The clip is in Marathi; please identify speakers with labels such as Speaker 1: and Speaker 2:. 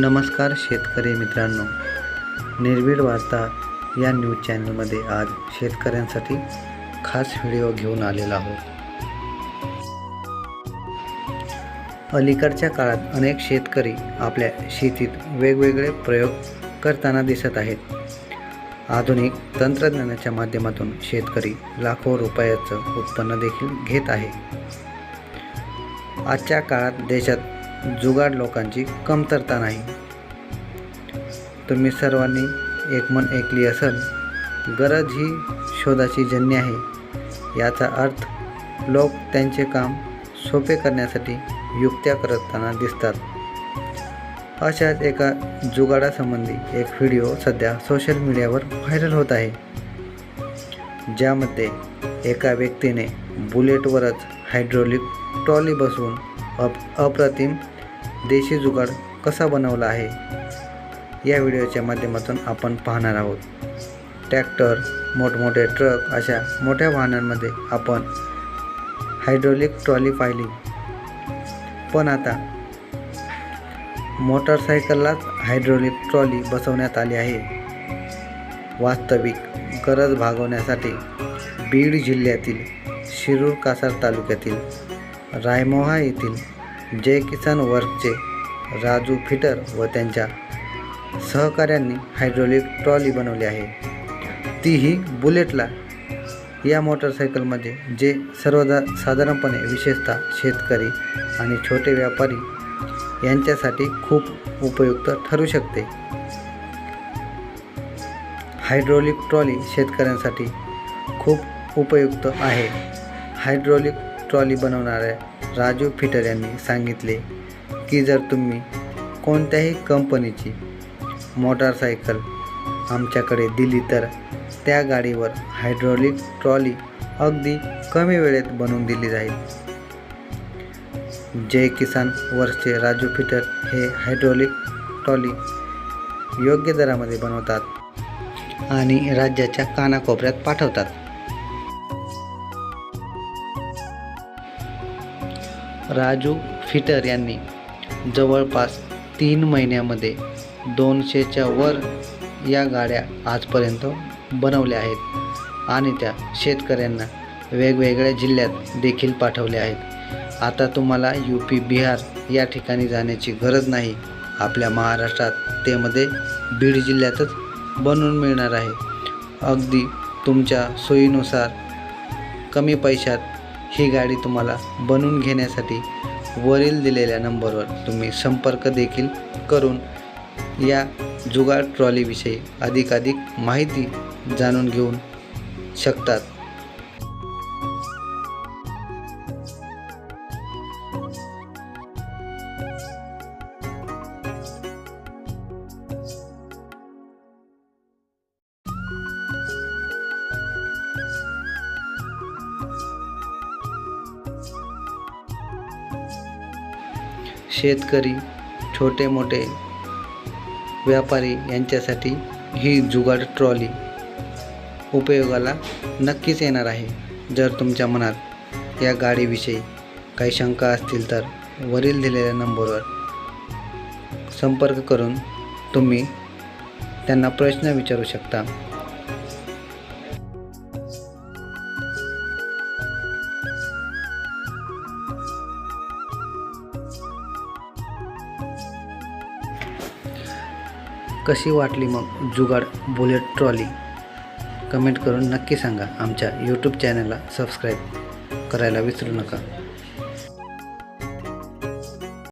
Speaker 1: नमस्कार शेतकरी मित्रांनो. निर्भीड वार्ता या न्यूज चॅनलमध्ये आज शेतकऱ्यांसाठी खास व्हिडिओ घेऊन आलेला आहोत. अलीकडच्या काळात अनेक शेतकरी आपल्या शेतीत वेगवेगळे प्रयोग करताना दिसत आहेत. आधुनिक तंत्रज्ञानाच्या माध्यमातून शेतकरी लाखो रुपयाचं उत्पन्न देखील घेत आहे. आजच्या काळात देशात जुगाड लोकांची कमतरता नाही. तुम्ही सर्वांनी एक मन ऐकली असेल गरज ही शोधाची जन्य आहे. याचा अर्थ लोक त्यांचे काम सोपे करण्यासाठी युक्त्या करताना दिसतात. अशाच एका जुगाडासंबंधी एक व्हिडिओ सध्या सोशल मीडियावर व्हायरल होत आहे. ज्यामध्ये एका व्यक्तीने बुलेटवरच हायड्रोलिक ट्रॉली बसवून अप अप्रतिम देशी जुगाड कसा बनवला आहे? या व्हिडिओच्या माध्यमातून आपण पाहणार आहोत. ट्रॅक्टर मोठमोठे ट्रक अशा मोठ्या वाहनांमध्ये आपण हायड्रोलिक ट्रॉली पाहिली. पण आता मोटरसायकललाच हायड्रोलिक ट्रॉली बसवण्यात आली आहे. वास्तविक गरज भागवण्यासाठी बीड जिल्ह्यातील शिरूर कासार तालुक्यातील रायमोहा येथील जय किसान वर्कचे राजू फिटर व त्यांच्या सहकाऱ्यांनी हायड्रोलिक ट्रॉली बनवली आहे. तीही बुलेटला या मोटरसायकलमध्ये जे सर्वदा साधारणपणे विशेषतः शेतकरी आणि छोटे व्यापारी यांच्यासाठी खूप उपयुक्त ठरू शकते. हायड्रोलिक ट्रॉली शेतकऱ्यांसाठी खूप उपयुक्त आहे. हायड्रोलिक ट्रॉली बनवणाऱ्या राजू फिटर यांनी सांगितले की जर तुम्ही कोणत्याही कंपनीची मोटारसायकल आमच्याकडे दिली तर त्या गाडीवर हायड्रोलिक ट्रॉली अगदी कमी वेळेत बनवून दिली जाईल. जय किसान वर्षचे राजू फिटर हे हायड्रोलिक ट्रॉली योग्य दरामध्ये बनवतात आणि राज्याच्या कानाकोपऱ्यात पाठवतात. राजू फिटर यांनी जवळपास तीन महिन्यामध्ये दोनशेच्या वर या गाड्या आजपर्यंत बनवल्या आहेत आणि त्या शेतकऱ्यांना वेगवेगळ्या जिल्ह्यात देखील पाठवल्या आहेत. आता तुम्हाला यू पी बिहार या ठिकाणी जाण्याची गरज नाही. आपल्या महाराष्ट्रात ते मध्ये बीड जिल्ह्यातच बनवून मिळणार आहे. अगदी तुमच्या सोयीनुसार कमी पैशात ही गाडी तुम्हाला बनवून घेण्यासाठी वरील दिलेल्या नंबरवर तुम्ही संपर्क देखील करून या जुगाड ट्रॉलीविषयी अधिकाधिक माहिती जाणून घेऊन शकतात. शेतकरी छोटे मोठे व्यापारी यांच्यासाठी ही जुगाड ट्रॉली उपयोगाला नक्कीच येणार आहे. जर तुमच्या मनात या गाडीविषयी काही शंका असतील तर वरील दिलेल्या नंबरवर संपर्क करून तुम्ही त्यांना प्रश्न विचारू शकता. कशी वाटली मग जुगाड बुलेट ट्रॉली? कमेंट करून नक्की सांगा. आमच्या यूट्यूब चॅनलला सबस्क्राईब करायला विसरू नका.